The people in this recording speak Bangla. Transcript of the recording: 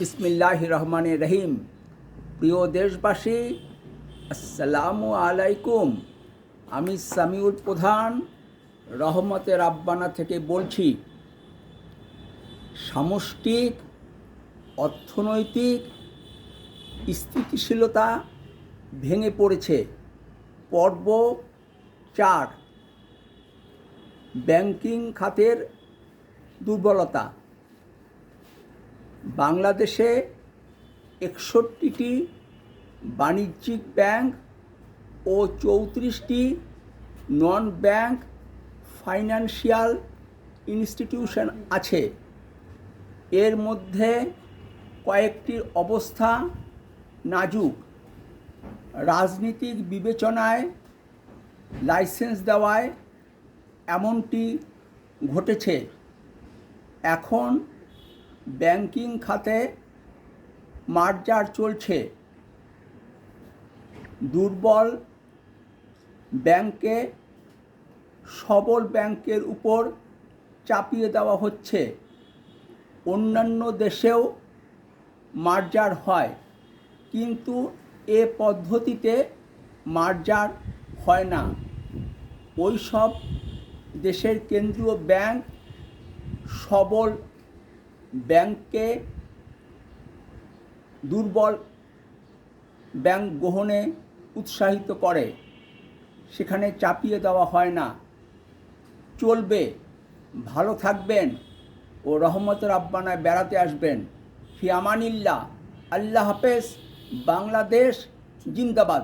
বিসমিল্লাহ রহমান রহিম প্রিয় দেশবাসী, আসসালামু আলাইকুম। আমি সামিউল প্রধান, রহমতের আব্বানা থেকে বলছি, সামষ্টিক, অর্থনৈতিক স্থিতিশীলতা ভেঙে পড়েছে। পর্ব চার, ব্যাংকিং খাতের দুর্বলতা। বাংলাদেশে একষট্টিটি বাণিজ্যিক ব্যাংক ও চৌত্রিশটি নন ব্যাংক ফাইন্যান্সিয়াল ইনস্টিটিউশন আছে। এর মধ্যে কয়েকটির অবস্থা নাজুক। রাজনীতিক বিবেচনায় লাইসেন্স দেওয়ায় এমনটি ঘটেছে। এখন ব্যাংকিং খাতে মার্জার চলছে। দুর্বল ব্যাংকে সবল ব্যাংকের উপর চাপিয়ে দেওয়া হচ্ছে। অন্যান্য দেশেও মার্জার হয়, কিন্তু এ পদ্ধতিতে মার্জার হয় না। ওই সব দেশের কেন্দ্রীয় ব্যাংক সবল ব্যাংককে দুর্বল ব্যাংক গ্রহণে উৎসাহিত করে, সেখানে চাপিয়ে দেওয়া হয় না। চলবে, ভালো থাকবেন ও রহমতের আব্বানায় বেড়াতে আসবেন। ফি আমানিল্লাহ। আল্লাহ হাফেজ। বাংলাদেশ জিন্দাবাদ।